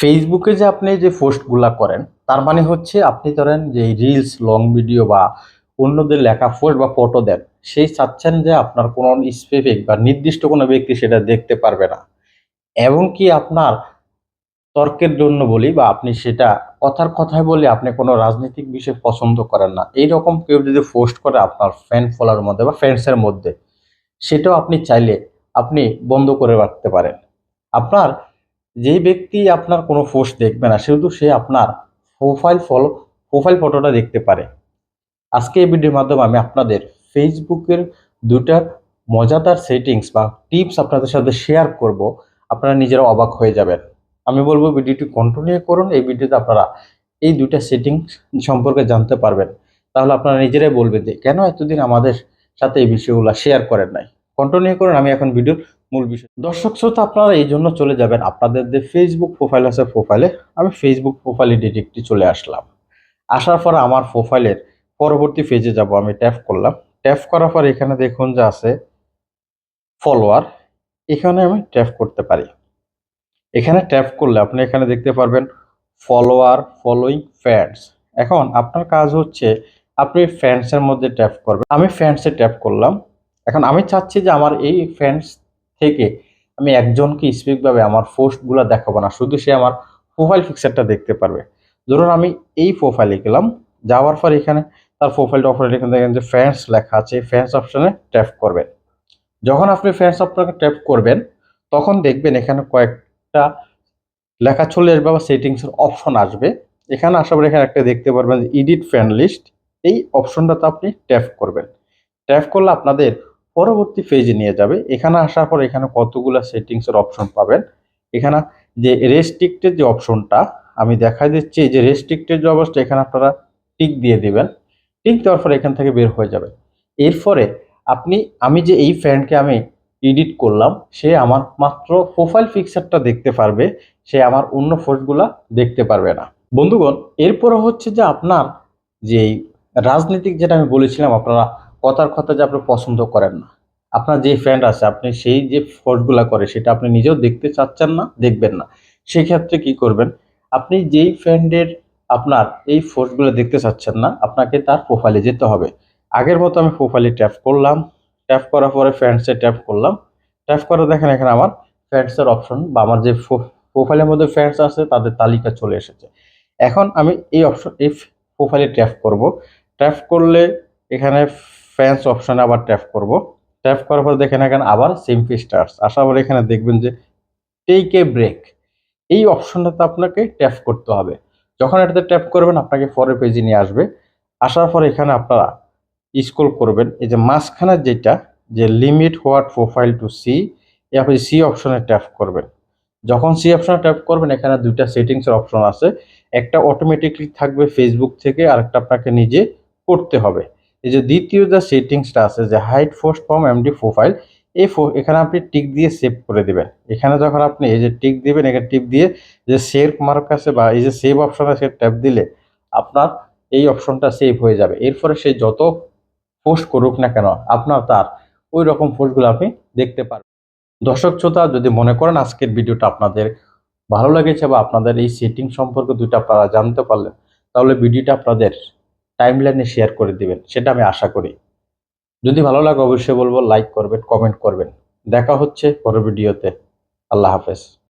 ফেসবুকে যে আপনি যে পোস্টগুলা করেন, তার মানে হচ্ছে আপনি ধরেন যে রিলস লং ভিডিও বা অন্যদের লেখা পোস্ট বা ফটো দেন, সেই চাচ্ছেন যে আপনার কোনো স্পেসিফিক বা নির্দিষ্ট কোনো ব্যক্তি সেটা দেখতে পারবে না। এবং কি আপনার তর্কের জন্য বলি বা আপনি সেটা কথার কথায় বলে আপনি কোনো রাজনৈতিক বিষয় পছন্দ করেন না এই রকম কেউ যদি পোস্ট করে আপনার ফ্যান ফলোয়ার মধ্যে বা ফ্রেন্ডসের মধ্যে, সেটাও আপনি চাইলে আপনি বন্ধ করে রাখতে পারেন। আপনার যেই ব্যক্তি আপনার কোনো পোস্ট দেখবে না, সেহেতু সে আপনার প্রোফাইল ফলো প্রোফাইল ফটোটা দেখতে পারে। আজকে এই ভিডিওর মাধ্যমে আমি আপনাদের ফেসবুকের দুটা মজাদার সেটিংস বা টিপস আপনাদের সাথে শেয়ার করব। আপনারা নিজেরা অবাক হয়ে যাবেন। আমি বলব ভিডিওটি কন্টিনিউ করুন। এই ভিডিওতে আপনারা এই দুইটা সেটিংস সম্পর্কে জানতে পারবেন। তাহলে আপনারা নিজেরাই বলবেন যে, কেন এতদিন আমাদের সাথে এই বিষয়গুলো শেয়ার করেন নাই? কন্টিনিউ করুন। আমি এখন ভিডিওর মূল বিষয়। দর্শক শ্রোতা, আপনারা এই জন্য চলে যাবেন আপনাদের যে ফেসবুক প্রোফাইল আছে প্রোফাইলে আমি ফেসবুক প্রোফাইলে ডিরেক্টলি চলে আসলাম। আসার পর আমার প্রোফাইলের পরবর্তী পেজে যাব, আমি ট্যাপ করলাম। ট্যাপ করার পর এখানে দেখুন যে আছে ফলোয়ার এখানে আমি ট্যাপ করতে পারি। এখানে ট্যাপ করলে আপনি এখানে দেখতে পারবেন ফলোয়ার ফলোইং ফ্যান্স এখন আপনার কাজ হচ্ছে আপনি ফ্যান্সের মধ্যে ট্যাপ করবেন। আমি ফ্যান্সে ট্যাপ করলাম। এখন আমি চাচ্ছি যে আমার এই ফ্যান্স থেকে আমি একজনকে স্পেসিফিকভাবে আমার পোস্টগুলো দেখাবো না, শুধু সে আমার প্রোফাইল পিকচারটা দেখতে পারবে। ধরুন আমি এই প্রোফাইলে গেলাম, যাওয়ার পর এখানে তার প্রোফাইলটা অপরে এখানে দেখেন যে ফ্যান্স লেখা আছে ফ্যান্স অপশনে ট্যাপ করবেন। যখন আপনি ফ্যান্স অপশনে ট্যাপ করবেন, তখন দেখবেন এখানে কয়েকটা লেখা চলে আসবে বা সেটিংসের অপশন আসবে। এখানে আসার পর এখানে একটা দেখতে পারবেন যে এডিট ফ্যান লিস্ট এই অপশনটাতে আপনি ট্যাপ করবেন। ট্যাপ করলে আপনাদের পরবর্তী পেজে নিয়ে যাবে। এখানে আসার পর এখানে কতগুলো সেটিংসের অপশন পাবেন। এখানে যে রেস্ট্রিক্টেড যে অপশনটা আমি দেখা দিচ্ছি যে রেস্ট্রিক্টেড যে অবস্থা, এখানে আপনারা টিক দিয়ে দিবেন। টিক দেওয়ার পর এখান থেকে বের হয়ে যাবে এরপরে আপনি, আমি যে এই ফ্যানকে আমি এডিট করলাম, সে আমার মাত্র প্রোফাইল পিকচারটা দেখতে পারবে, সে আমার অন্য পোস্টগুলা দেখতে পারবে না। বন্ধুগণ, এরপরে হচ্ছে যে আপনার যে রাজনৈতিক যেটা আমি বলেছিলাম, আপনারা কথার কথা যে আপনি পছন্দ করেন না। আপনার যে ফ্রেন্ড আছে, আপনি সেই যে পোস্টগুলা করে, সেটা আপনি নিজেও দেখতে চাচ্ছেন না, দেখবেন না। সেই ক্ষেত্রে কি করবেন? আপনি যেই ফ্রেন্ডের আপনার এই পোস্টগুলো দেখতে চাচ্ছেন না, আপনাকে তার প্রোফাইলে যেতে হবে। আগের মতো আমি প্রোফাইলে ট্যাপ করলাম। ট্যাপ করার পরে ফ্রেন্ডসে ট্যাপ করলাম। ট্যাপ করে দেখেন এখানে আমার ফ্রেন্ডসের অপশন বা আমার যে প্রোফাইলের মধ্যে ফ্রেন্ডস আছে, তাদের তালিকা চলে এসেছে। এখন আমি এই অপশন এই প্রোফাইলে ট্যাপ করব। ট্যাপ করলে এখানে ফ্রেন্ডস অপশনে আবার ট্যাপ করব। ট্যাপ করার পর দেখেন এখানে আবার সিম্পি স্টার্স আসার পর এখানে দেখবেন যে টেক এ ব্রেক এই অপশনটাতে আপনাকে ট্যাপ করতে হবে। যখন এটাতে ট্যাপ করবেন, আপনাকে পরের পেজে নিয়ে আসবে। আসার পর এখানে আপনারা স্ক্রল করবেন। এই যে মাঝখানের যেটা, যে limit what profile to C এ আপনি সি অপশনে ট্যাপ করবেন। যখন সি অপশনে ট্যাপ করবেন, এখানে দুইটা সেটিংসের অপশন আছে। একটা অটোমেটিকলি থাকবে ফেসবুক থেকে, আরেকটা আপনাকে নিজে করতে হবে। এই যে দ্বিতীয় যে সেটিংসটা আছে, যে height force form MD profile এই এখানে আপনি টিক দিয়ে সেভ করে দেবেন। এখানে যখন আপনি এই যে টিক দিবেন, এখানে টিপ দিয়ে যে সেভ মার্ক আছে বা এই যে সেভ অপশন আছে ট্যাপ দিলে আপনার এই অপশনটা সেভ হয়ে যাবে। এরপরে সে যত পোস্ট করুক না কেন, আপনার তার ওই রকম পোস্টগুলো আপনি দেখতে পারবেন। দর্শক শ্রোতা, যদি মনে করেন আজকের ভিডিওটা আপনাদের ভালো লেগেছে বা আপনাদের এই সেটিং সম্পর্কে দুইটা আপনারা জানতে পারলেন, তাহলে ভিডিওটা আপনাদের টাইমলাইনে শেয়ার করে দিবেন, সেটা আমি আশা করি। যদি ভালো লাগে, অবশ্যই বলব লাইক করবেন কমেন্ট করবেন। দেখা হচ্ছে পরের ভিডিওতে। আল্লাহ হাফেজ।